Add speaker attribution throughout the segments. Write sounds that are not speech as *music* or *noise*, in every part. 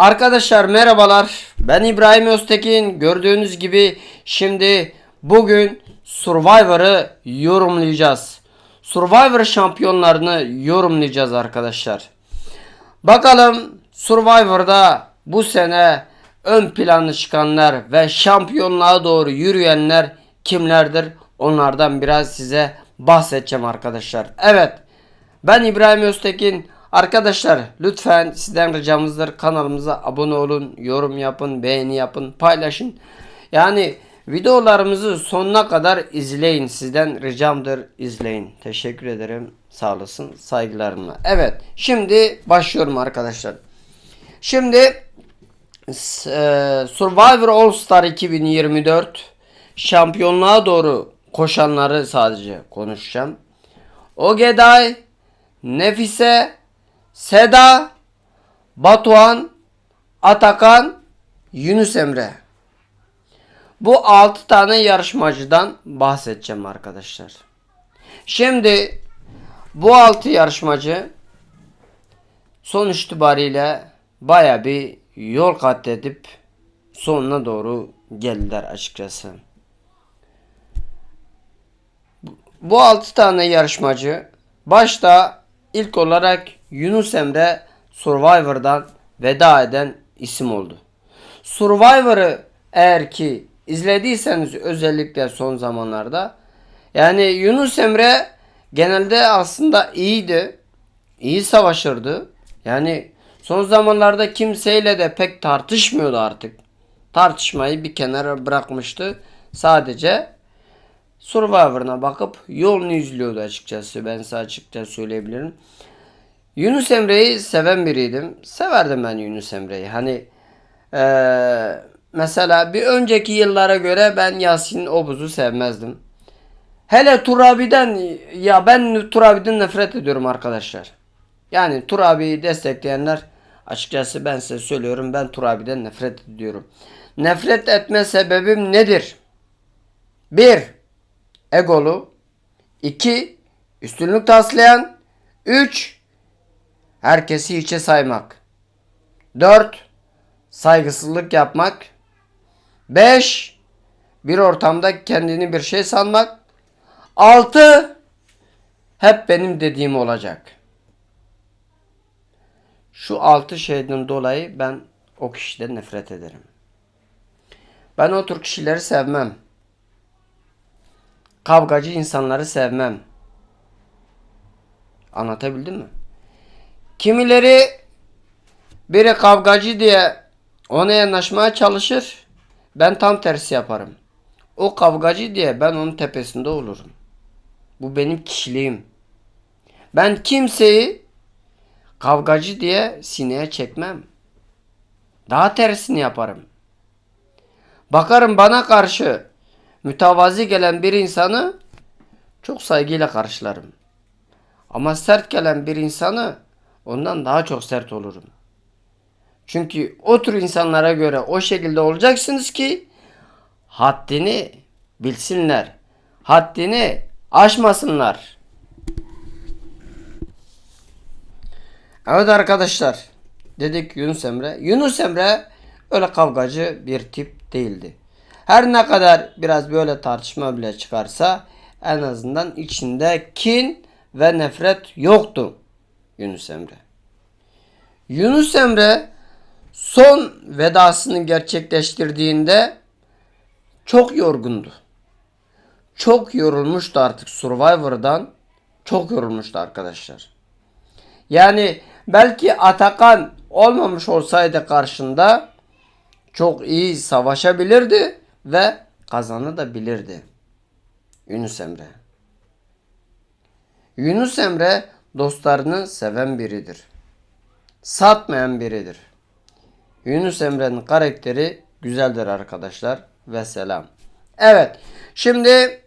Speaker 1: Arkadaşlar merhabalar. Ben İbrahim Öztekin. Gördüğünüz gibi şimdi bugün Survivor'ı yorumlayacağız. Survivor şampiyonlarını yorumlayacağız arkadaşlar. Bakalım Survivor'da bu sene ön plana çıkanlar ve şampiyonluğa doğru yürüyenler kimlerdir? Onlardan biraz size bahsedeceğim arkadaşlar. Evet. Ben İbrahim Öztekin. Arkadaşlar lütfen sizden ricamızdır kanalımıza abone olun, yorum yapın, beğeni yapın, paylaşın. Yani videolarımızı sonuna kadar izleyin. Sizden ricamdır izleyin. Teşekkür ederim. Sağ olasın. Saygılarımla. Evet. Şimdi başlıyorum arkadaşlar. Şimdi e, Survivor All Star 2024 şampiyonluğa doğru koşanları sadece konuşacağım. Ogeday, Nefise, Seda, Batuhan, Atakan, Yunus Emre. Bu 6 tane yarışmacıdan bahsedeceğim arkadaşlar. Şimdi bu 6 yarışmacı sonuç itibariyle baya bir yol kat edip sonuna doğru geldiler açıkçası. Bu 6 tane yarışmacı başta ilk olarak Yunus Emre Survivor'dan veda eden isim oldu. Survivor'ı eğer ki izlediyseniz özellikle son zamanlarda yani Yunus Emre genelde aslında iyiydi. İyi savaşırdı. Yani son zamanlarda kimseyle de pek tartışmıyordu artık. Tartışmayı bir kenara bırakmıştı. Sadece Survivor'ına bakıp yolunu izliyordu açıkçası. Ben size açıkça söyleyebilirim. Yunus Emre'yi seven biriydim. Severdim ben Yunus Emre'yi. Hani eee, mesela bir önceki yıllara göre ben Yasin Obuz'u sevmezdim. Hele Turabi'den ya ben Turabi'den nefret ediyorum arkadaşlar. Yani Turabi'yi destekleyenler açıkçası ben size söylüyorum ben Turabi'den nefret ediyorum. Nefret etme sebebim nedir? 1 egolu 2. Üstünlük taslayan 3. Herkesi hiçe saymak 4. Saygısızlık yapmak 5. Bir ortamda kendini bir şey sanmak 6. Hep benim dediğim olacak. Şu altı şeyden dolayı ben o kişiden nefret ederim. Ben o tür kişileri sevmem. Kavgacı insanları sevmem. Anlatabildim mi? Kimileri biri kavgacı diye ona yanaşmaya çalışır. Ben tam tersi yaparım. O kavgacı diye ben onun tepesinde olurum. Bu benim kişiliğim. Ben kimseyi kavgacı diye sineye çekmem. Daha tersini yaparım. Bakarım bana karşı mütevazi gelen bir insanı çok saygıyla karşılarım. Ama sert gelen bir insanı ondan daha çok sert olurum. Çünkü o tür insanlara göre o şekilde olacaksınız ki haddini bilsinler. Haddini aşmasınlar. Evet arkadaşlar. Dedik Yunus Emre. Yunus Emre öyle kavgacı bir tip değildi. Her ne kadar biraz böyle tartışma bile çıkarsa en azından içinde kin ve nefret yoktu Yunus Emre. Yunus Emre son vedasını gerçekleştirdiğinde çok yorgundu. Çok yorulmuştu artık Survivor'dan. Çok yorulmuştu arkadaşlar. Yani belki Atakan olmamış olsaydı karşında çok iyi savaşabilirdi ve kazanabilirdi. Yunus Emre. Yunus Emre dostlarını seven biridir. Satmayan biridir. Yunus Emre'nin karakteri güzeldir arkadaşlar ve selam. Evet. Şimdi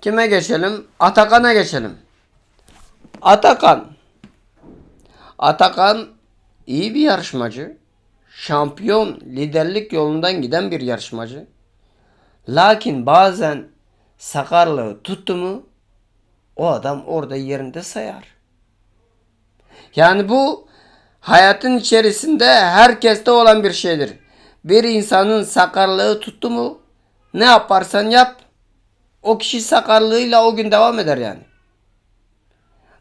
Speaker 1: kime geçelim? Atakan'a geçelim. Atakan. Atakan iyi bir yarışmacı. Şampiyon liderlik yolundan giden bir yarışmacı. Lakin bazen sakarlığı tuttu mu o adam orada yerinde sayar. Yani bu hayatın içerisinde herkeste olan bir şeydir. Bir insanın sakarlığı tuttu mu ne yaparsan yap o kişi sakarlığıyla o gün devam eder yani.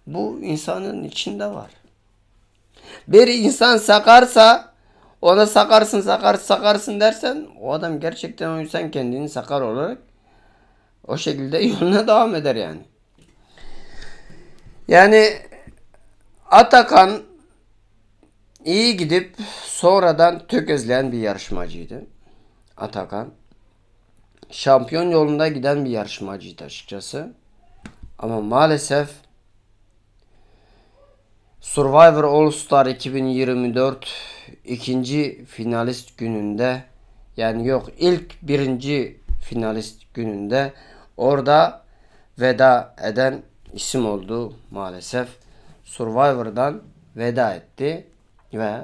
Speaker 1: Bu insanın içinde var. Bir insan sakarsa ona sakarsın sakar sakarsın dersen o adam gerçekten o insan kendini sakar olarak o şekilde *laughs* yoluna devam eder yani. Yani Atakan iyi gidip sonradan tökezleyen bir yarışmacıydı. Atakan. Şampiyon yolunda giden bir yarışmacıydı açıkçası. Ama maalesef Survivor All Star 2024 ikinci finalist gününde yani yok ilk birinci finalist gününde orada veda eden isim oldu maalesef. Survivor'dan veda etti ve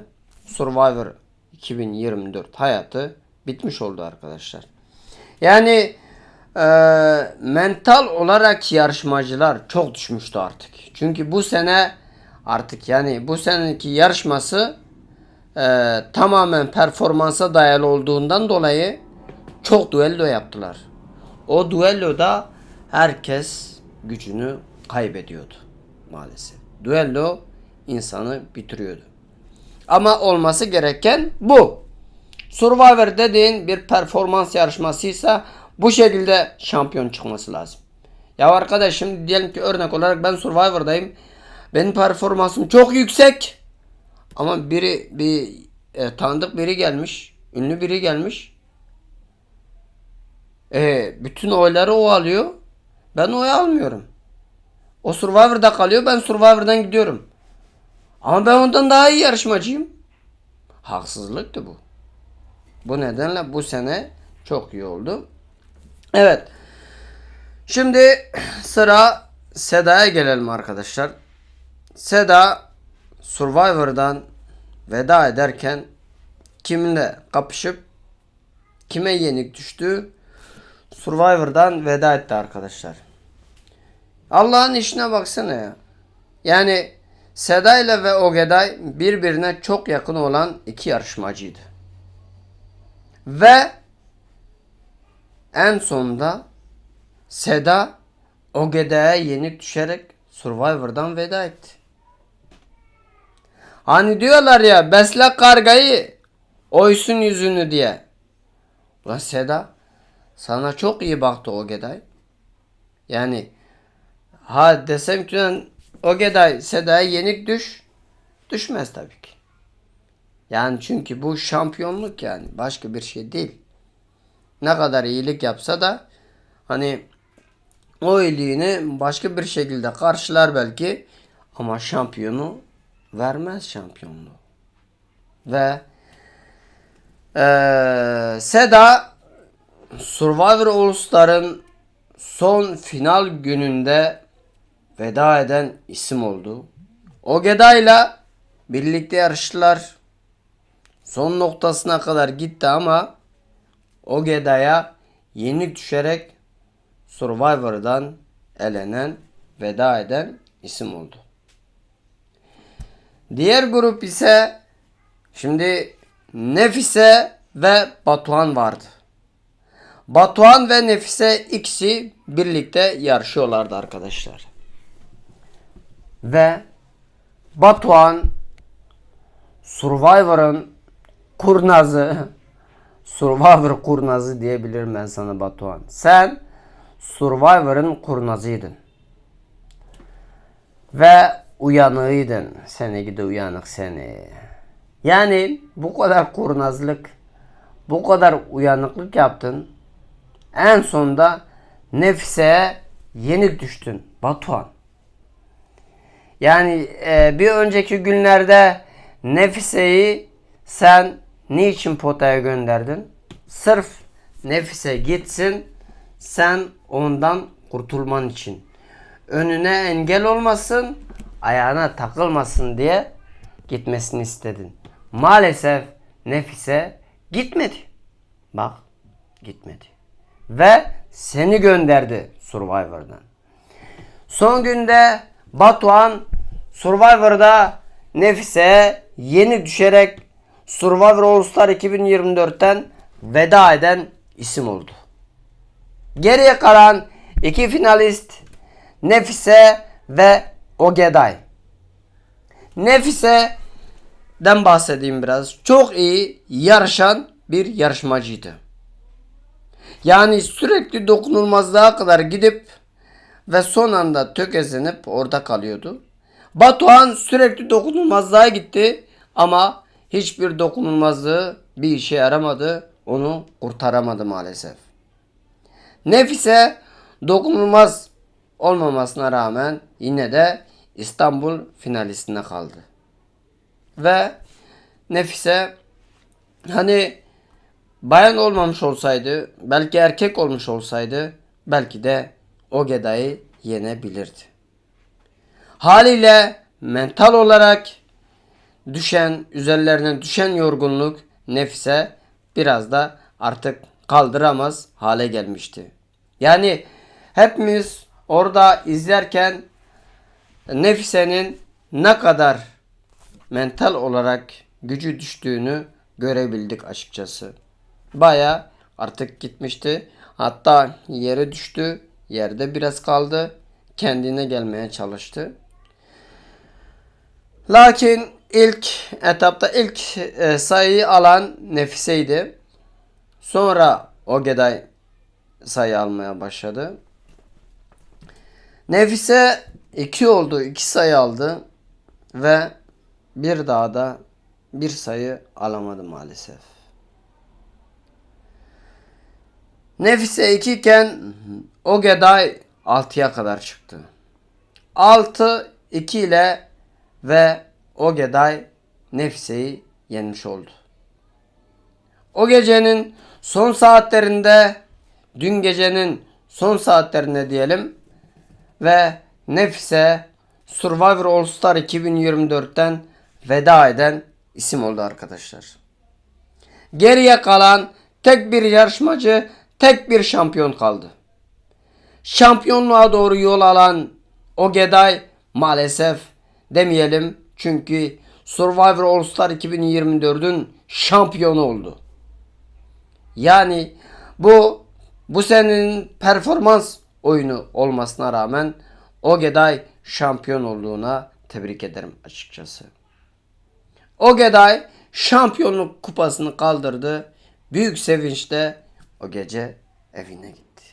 Speaker 1: Survivor 2024 hayatı bitmiş oldu arkadaşlar. Yani e, mental olarak yarışmacılar çok düşmüştü artık. Çünkü bu sene artık yani bu seneki yarışması e, tamamen performansa dayalı olduğundan dolayı çok duello yaptılar. O duelloda herkes gücünü kaybediyordu maalesef. Duello insanı bitiriyordu. Ama olması gereken bu. Survivor dediğin bir performans yarışmasıysa bu şekilde şampiyon çıkması lazım. Ya arkadaş şimdi diyelim ki örnek olarak ben Survivor'dayım. Benim performansım çok yüksek. Ama biri bir e, tanıdık biri gelmiş. Ünlü biri gelmiş. E, bütün oyları o alıyor. Ben oy almıyorum. O Survivor'da kalıyor. Ben Survivor'dan gidiyorum. Ama ben ondan daha iyi yarışmacıyım. Haksızlıktı bu. Bu nedenle bu sene çok iyi oldu. Evet. Şimdi sıra Seda'ya gelelim arkadaşlar. Seda Survivor'dan veda ederken kiminle kapışıp kime yenik düştü? Survivor'dan veda etti arkadaşlar. Allah'ın işine baksana ya. Yani Seda ile ve Ogeday birbirine çok yakın olan iki yarışmacıydı. Ve en sonunda Seda Ogeday'a yenik düşerek Survivor'dan veda etti. Hani diyorlar ya besle kargayı oysun yüzünü diye. Ulan Seda sana çok iyi baktı Ogeday. Yani ha desem ki lan Ogeday Seda'ya yenik düş. Düşmez tabii ki. Yani çünkü bu şampiyonluk yani başka bir şey değil. Ne kadar iyilik yapsa da hani o iyiliğini başka bir şekilde karşılar belki ama şampiyonu vermez şampiyonluğu. Ve eee Seda Survivor All Star'ın son final gününde veda eden isim oldu. Ogeday'la birlikte yarıştılar. Son noktasına kadar gitti ama Ogeday'a yenik düşerek Survivor'dan elenen, veda eden isim oldu. Diğer grup ise şimdi Nefise ve Batuhan vardı. Batuhan ve Nefise ikisi birlikte yarışıyorlardı arkadaşlar. Ve Batuhan Survivor'ın kurnazı *laughs* Survivor kurnazı diyebilirim ben sana Batuhan. Sen Survivor'ın kurnazıydın. Ve uyanığıydın. Seni gidi uyanık seni. Yani bu kadar kurnazlık, bu kadar uyanıklık yaptın. En sonunda Nefise'ye yenik düştün Batuhan. Yani e, bir önceki günlerde Nefise'yi sen niçin potaya gönderdin? Sırf Nefise gitsin sen ondan kurtulman için. Önüne engel olmasın, ayağına takılmasın diye gitmesini istedin. Maalesef Nefise gitmedi. Bak gitmedi. Ve seni gönderdi Survivor'dan. Son günde Batuhan Survivor'da Nefise yeni düşerek Survivor All Star 2024'ten veda eden isim oldu. Geriye kalan iki finalist Nefise ve Ogeday. Nefise'den bahsedeyim biraz. Çok iyi yarışan bir yarışmacıydı. Yani sürekli dokunulmazlığa kadar gidip ve son anda tökezlenip orada kalıyordu. Batuhan sürekli dokunulmazlığa gitti ama hiçbir dokunulmazlığı bir işe yaramadı. Onu kurtaramadı maalesef. Nefise dokunulmaz olmamasına rağmen yine de İstanbul finalistinde kaldı. Ve Nefise hani bayan olmamış olsaydı, belki erkek olmuş olsaydı belki de Ogeda'yı yenebilirdi. Haliyle mental olarak düşen, üzerlerine düşen yorgunluk Nefise biraz da artık kaldıramaz hale gelmişti. Yani hepimiz orada izlerken Nefise'nin ne kadar mental olarak gücü düştüğünü görebildik açıkçası. Baya artık gitmişti. Hatta yere düştü. Yerde biraz kaldı. Kendine gelmeye çalıştı. Lakin ilk etapta ilk e, sayıyı alan Nefise'ydi. Sonra Ogeday sayı almaya başladı. Nefise 2 oldu. 2 sayı aldı. Ve bir daha da bir sayı alamadı maalesef. Nefise 2 iken Ogeday 6'ya kadar çıktı. 6 2 ile ve Ogeday Nefise'yi yenmiş oldu. O gecenin son saatlerinde dün gecenin son saatlerinde diyelim ve Nefise Survivor All Star 2024'ten veda eden isim oldu arkadaşlar. Geriye kalan tek bir yarışmacı, tek bir şampiyon kaldı. Şampiyonluğa doğru yol alan Ogeday maalesef demeyelim çünkü Survivor All Star 2024'ün şampiyonu oldu. Yani bu bu senenin performans oyunu olmasına rağmen Ogeday şampiyon olduğuna tebrik ederim açıkçası. Ogeday şampiyonluk kupasını kaldırdı. Büyük sevinçle o gece evine gitti.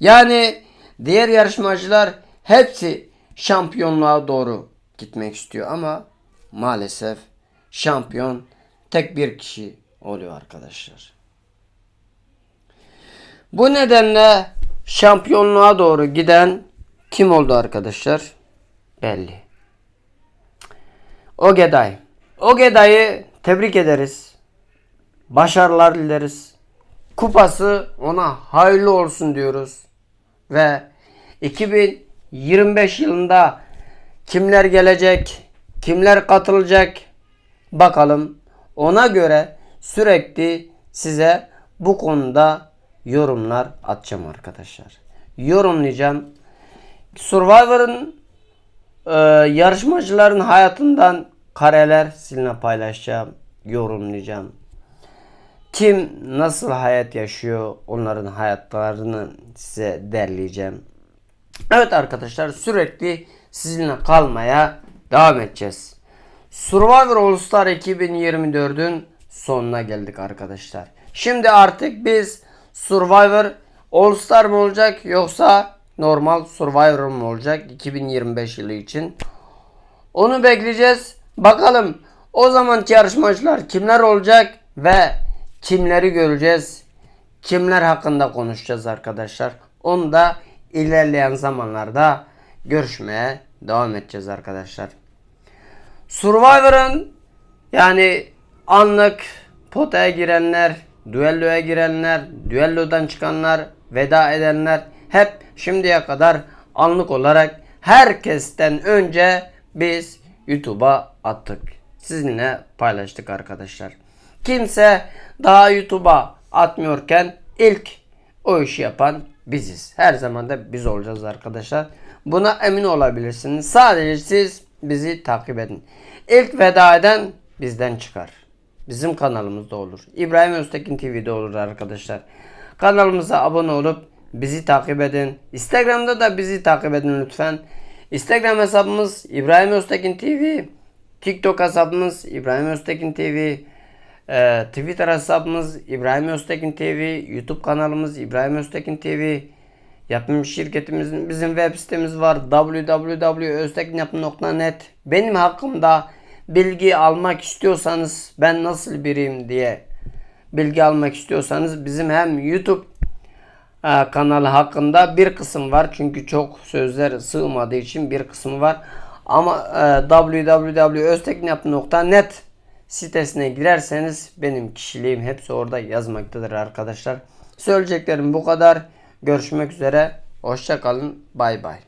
Speaker 1: Yani diğer yarışmacılar hepsi şampiyonluğa doğru gitmek istiyor ama maalesef şampiyon tek bir kişi oluyor arkadaşlar. Bu nedenle şampiyonluğa doğru giden kim oldu arkadaşlar? Belli. Ogeday. Ogeday'ı tebrik ederiz. Başarılar dileriz. Kupası ona hayırlı olsun diyoruz. Ve 2025 yılında kimler gelecek, kimler katılacak bakalım. Ona göre sürekli size bu konuda yorumlar atacağım arkadaşlar. Yorumlayacağım. Survivor'ın e, yarışmacıların hayatından kareler sizinle paylaşacağım, yorumlayacağım. Kim nasıl hayat yaşıyor onların hayatlarını size derleyeceğim. Evet arkadaşlar sürekli sizinle kalmaya devam edeceğiz. Survivor All Star 2024'ün sonuna geldik arkadaşlar. Şimdi artık biz Survivor All Star mı olacak yoksa normal Survivor mu olacak 2025 yılı için? Onu bekleyeceğiz. Bakalım o zamanki yarışmacılar kimler olacak ve kimleri göreceğiz? Kimler hakkında konuşacağız arkadaşlar? Onu da ilerleyen zamanlarda görüşmeye devam edeceğiz arkadaşlar. Survivor'ın yani anlık potaya girenler, düelloya girenler, düellodan çıkanlar, veda edenler hep şimdiye kadar anlık olarak herkesten önce biz YouTube'a attık. Sizinle paylaştık arkadaşlar. Kimse daha YouTube'a atmıyorken ilk o işi yapan biziz. Her zaman da biz olacağız arkadaşlar. Buna emin olabilirsiniz. Sadece siz bizi takip edin. İlk veda eden bizden çıkar. Bizim kanalımızda olur. İbrahim Öztekin TV'de olur arkadaşlar. Kanalımıza abone olup bizi takip edin. Instagram'da da bizi takip edin lütfen. Instagram hesabımız İbrahim Öztekin TV. TikTok hesabımız İbrahim Öztekin TV. Ee, Twitter hesabımız İbrahim Öztekin TV. YouTube kanalımız İbrahim Öztekin TV. Yapım şirketimizin bizim web sitemiz var www.öztekinyapım.net Benim hakkımda bilgi almak istiyorsanız ben nasıl biriyim diye bilgi almak istiyorsanız bizim hem YouTube e, kanalı hakkında bir kısım var. Çünkü çok sözler sığmadığı için bir kısmı var. Ama e, www.öztekinyapım.net sitesine girerseniz benim kişiliğim hepsi orada yazmaktadır arkadaşlar. Söyleyeceklerim bu kadar. Görüşmek üzere. Hoşça kalın. Bay bay.